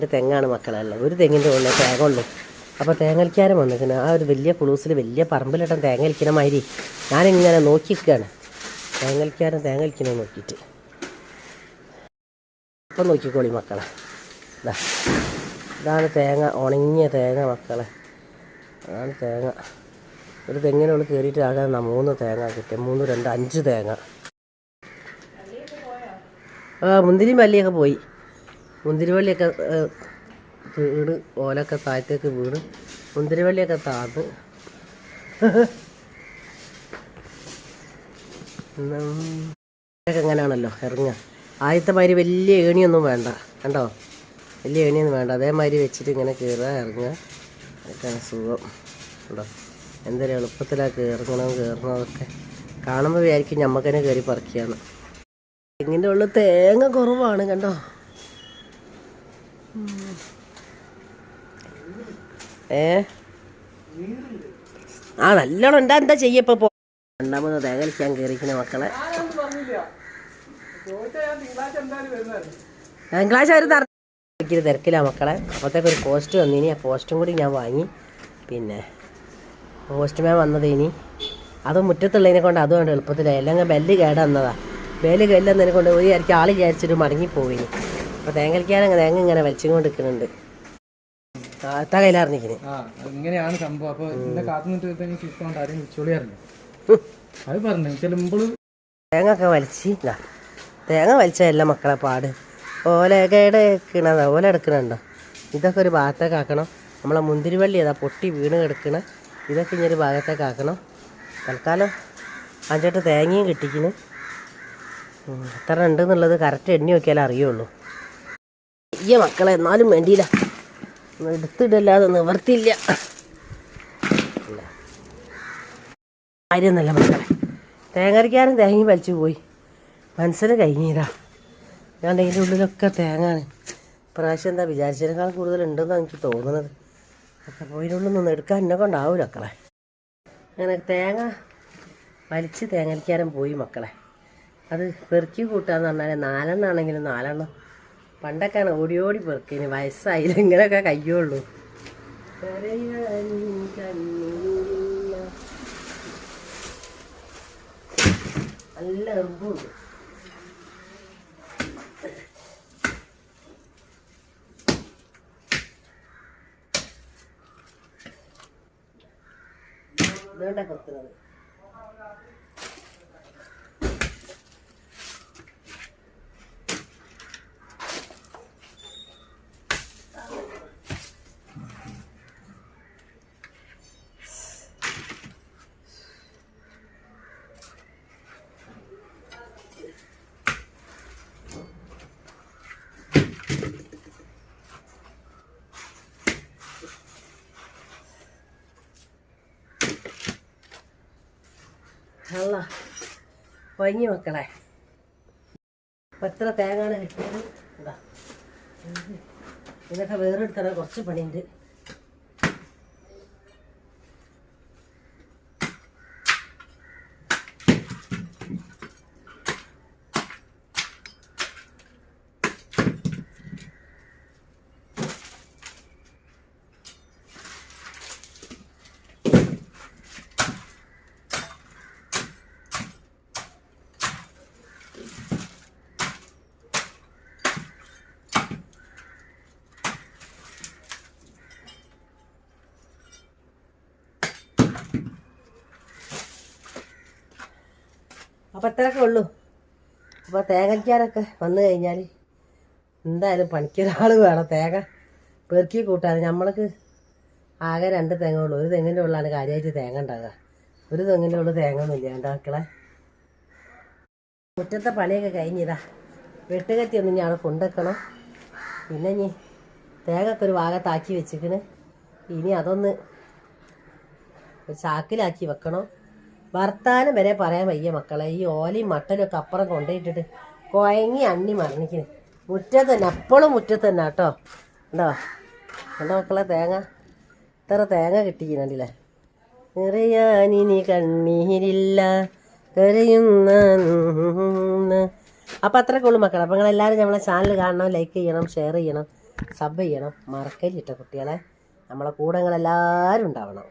ഒരു തെങ്ങാണ് മക്കളല്ല? ഒരു തെങ്ങിന്റെ ഉള്ളിൽ തേങ്ങ ഉള്ളു. അപ്പോൾ തേങ്ങൽക്കാരൻ വന്നിരിക്കുന്നത് ആ ഒരു വലിയ കുളൂസിൽ വലിയ പറമ്പിലിട്ടം തേങ്ങലിക്കണ മാതിരി ഞാനിങ്ങനെ നോക്കിയിരിക്കുകയാണ് തേങ്ങൽക്കാരൻ തേങ്ങലിക്കണ നോക്കിയിട്ട്. ഇപ്പം നോക്കിക്കോളി മക്കളെ. ഇതാ ഇതാണ് തേങ്ങ ഉണങ്ങിയ തേങ്ങ മക്കളെ. അതാണ് തേങ്ങ. ഒരു തെങ്ങിനുള്ളിൽ കയറിയിട്ട് ആകെ മൂന്ന് തേങ്ങ കിട്ടിയ മൂന്ന് രണ്ട് അഞ്ച് തേങ്ങ. ആ മുന്തിരി മല്ലിയൊക്കെ പോയി. മുന്തിരി വീണ് ഓലൊക്കെ താഴത്തേക്ക് വീട് മുന്തിരിവള്ളിയൊക്കെ താഴ്ന്നു. എങ്ങനെയാണല്ലോ? ഇറങ്ങുക ആദ്യത്തെ മാതിരി വലിയ ഏണിയൊന്നും വേണ്ട. കണ്ടോ? വലിയ ഏണിയൊന്നും വേണ്ട. അതേമാതിരി വെച്ചിട്ട് ഇങ്ങനെ കയറുക ഇറങ്ങുക. അതൊക്കെയാണ് സുഖം. കണ്ടോ? എന്തൊരു എളുപ്പത്തിലാണ് കയറണം കയറണതൊക്കെ കാണുമ്പോൾ വിചാരിക്കും തന്നെ കയറി പറിക്കുകയാണ് തെങ്ങിന്റെ തേങ്ങ കുറവാണ് കണ്ടോ. ഏ? ആ നല്ലോണം ഉണ്ടാ എന്താ ചെയ്യപ്പോ രണ്ടാമത് തേകലിക്കാൻ കയറിക്കുന്ന മക്കളെ. തിങ്കളാഴ്ച ഒരു എനിക്ക് തിരക്കില്ല മക്കളെ. അപ്പോഴത്തേക്ക് ഒരു പോസ്റ്റ് വന്നിനി. ആ പോസ്റ്റും കൂടി ഞാൻ വാങ്ങി. പിന്നെ പോസ്റ്റ് മാൻ വന്നത് ഇനി അത് മുറ്റത്തുള്ളതിനെ കൊണ്ട് അതുകൊണ്ട് എളുപ്പത്തിലായി. അല്ലെങ്കിൽ ബെല്ല് കേടന്നതാ ബെല്ല് കേടില്ലെന്നതിനെ കൊണ്ട് ഒരു ആൾ വിചാരിച്ചിട്ട് മടങ്ങിപ്പോയിനി അപ്പോൾ തേങ്ങലിക്കാനങ്ങ് തേങ്ങ ഇങ്ങനെ വലിച്ചും കൊണ്ട് നിൽക്കുന്നുണ്ട് താത്ത കയ്യിലറിഞ്ഞിരിക്കുന്നത് ആ ഇങ്ങനെയാണ് സംഭവം. അപ്പൊ എന്നെ കാത്തു നിന്നിട്ട് കിട്ടുകൊണ്ട് ആരും വിളിച്ചോളിയായിരുന്നു അത് പറഞ്ഞു. ചെല്ലുമ്പോൾ തേങ്ങ ഒക്കെ വലിച്ച് തേങ്ങ തേങ്ങ വലിച്ചതല്ല മക്കളെ പാട്. ഓലയൊക്കെ എടുക്കണതാ ഓല എടുക്കണുണ്ടോ? ഇതൊക്കെ ഒരു ഭാഗത്തേക്ക് ആക്കണം. നമ്മളെ മുന്തിരിവള്ളി ഏതാ പൊട്ടി വീണ് കിടക്കണ ഇതൊക്കെ ഇനി ഒരു ഭാഗത്തേക്ക് ആക്കണം. തൽക്കാലം അഞ്ചോട്ട് തേങ്ങയും കിട്ടിക്കണ്. എത്ര ഉണ്ട് എന്നുള്ളത് കറക്റ്റ് എണ്ണി നോക്കിയാലേ അറിയുള്ളൂ. ഈ മക്കളെ എന്നാലും വേണ്ടിയില്ല. എടുത്തിടല്ലാതെ നിവർത്തിയില്ല. കാര്യമൊന്നുമല്ല മക്കളെ. തേങ്ങരിക്കാനും തേങ്ങയും വലിച്ചു പോയി. മനസ്സിന് കഴിഞ്ഞീരാ ഞാൻ അതിന്റെ ഉള്ളിലൊക്കെ തേങ്ങാണ്. പ്രാവശ്യം എന്താ വിചാരിച്ചതിനേക്കാൾ കൂടുതൽ ഉണ്ടെന്നാണ് എനിക്ക് തോന്നുന്നത്. അപ്പം പോയിനുള്ളിൽ നിന്ന് എടുക്കാൻ എന്നെ കൊണ്ടാവില്ല മക്കളെ. അങ്ങനെ തേങ്ങ വലിച്ച് തേങ്ങരിക്കാനും പോയി മക്കളെ. അത് പെറുക്കി കൂട്ടാന്ന് പറഞ്ഞാൽ നാലെണ്ണം ആണെങ്കിലും നാലെണ്ണം പണ്ടൊക്കെയാണ് ഓടി ഓടി പെറുക്കിന് വയസ്സായില്ല ഇങ്ങനെയൊക്കെ കയ്യുള്ളൂ. നല്ല എറുമ്പുണ്ട് കൊത്തുന്നത് അല്ല കൊഞ്ഞി മക്കളെ എത്ര തേങ്ങാണ് കിട്ടിയത്? ഇതാ. ഇതൊക്കെ വേറെടുത്തണം കുറച്ച് പണിയുണ്ട്. അപ്പം അത്രയൊക്കെ ഉള്ളൂ. അപ്പോൾ തേങ്ങയ്ക്കാരൊക്കെ വന്നു കഴിഞ്ഞാൽ എന്തായാലും പണിക്കൊരാൾ വേണം. തേങ്ങ പെറുക്കി കൂട്ടാൻ നമ്മൾക്ക് ആകെ രണ്ട് തേങ്ങ ഉള്ളൂ. ഒരു തെങ്ങിന്റെ ഉള്ളിലാണ് കാര്യമായിട്ട് തേങ്ങ ഉണ്ടാകുക ഒരു തെങ്ങിന്റെ ഉള്ളിൽ തേങ്ങ ഒന്നും ഇല്ല ഉണ്ടാക്കളെ മുറ്റത്തെ പണിയൊക്കെ കഴിഞ്ഞിതാ വെട്ടുകത്തി ഒന്ന് ഞാൻ കൊണ്ടുവെക്കണം. പിന്നെ ഇനി തേങ്ങയൊക്കെ ഒരു ഭാഗത്താക്കി വെച്ചിക്കണ് ഇനി അതൊന്ന് ഒരു ചാക്കിലാക്കി വെക്കണം. വർത്താനം വരെ പറയാൻ വയ്യ മക്കളെ. ഈ ഓലയും മട്ടലും ഒക്കെ അപ്പുറം കൊണ്ടുപോയിട്ടിട്ട് കുഴങ്ങി അണ്ണി മരണിക്കണ്. മുറ്റത്ത് തന്നെ അപ്പോഴും മുറ്റത്ത് തന്നെ കേട്ടോ. ഉണ്ടോ ഉണ്ടോ മക്കളെ തേങ്ങ? ഇത്ര തേങ്ങ കിട്ടിക്കുന്നുണ്ടല്ലേ നിറയാനിനി കണ്ണീരില്ല കരയുന്ന അപ്പം അത്രയൊക്കെ ഉള്ളൂ മക്കളെ. അപ്പം നിങ്ങളെല്ലാവരും നമ്മളെ ചാനൽ കാണണം ലൈക്ക് ചെയ്യണം ഷെയർ ചെയ്യണം സബ് ചെയ്യണം. മറക്കല്ലിട്ട കുട്ടികളെ. നമ്മളെ കൂടെ നിങ്ങളെല്ലാവരും ഉണ്ടാവണം.